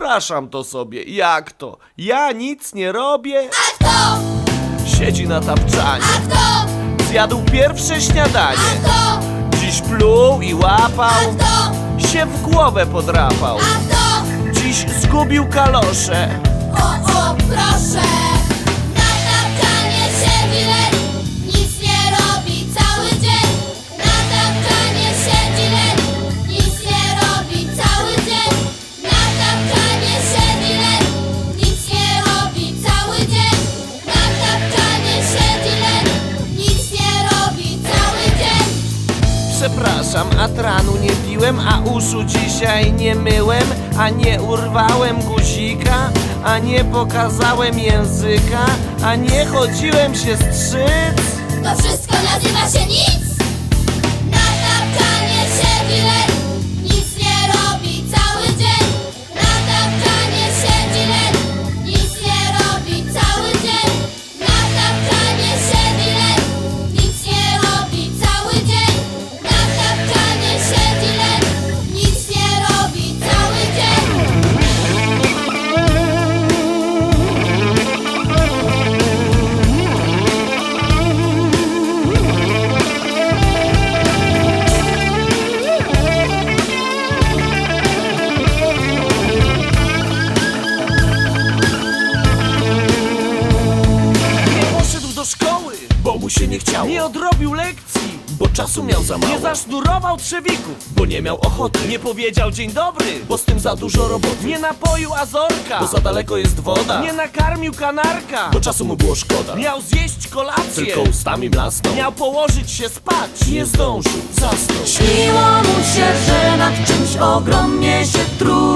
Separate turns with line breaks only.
Wyobrażam to sobie, jak to? Ja nic nie robię?
A kto?
Siedzi na tapczanie,
A kto?
zjadł pierwsze śniadanie.
Kto?
Dziś pluł i łapał,
Kto?
się w głowę podrapał.
A kto?
Dziś zgubił kalosze.
O, o, proszę!
Przepraszam, a tranu nie piłem, a uszu dzisiaj nie myłem, a nie urwałem guzika, a nie pokazałem języka, a nie chodziłem się strzyc.
To wszystko nazywa się nic.
Mu się nie chciało,
nie odrobił lekcji,
bo czasu miał za mało.
nie zasznurował trzewików,
Bo nie miał ochoty,
nie powiedział dzień dobry,
bo z tym za dużo roboty.
nie napoił azorka,
Bo za daleko jest woda.
nie nakarmił kanarka,
Bo czasu mu było szkoda.
miał zjeść kolację,
Tylko ustami mlasnął
miał położyć się spać.
Nie zdążył, zasnął.
Śniło mu się, że nad czymś ogromnie się trudził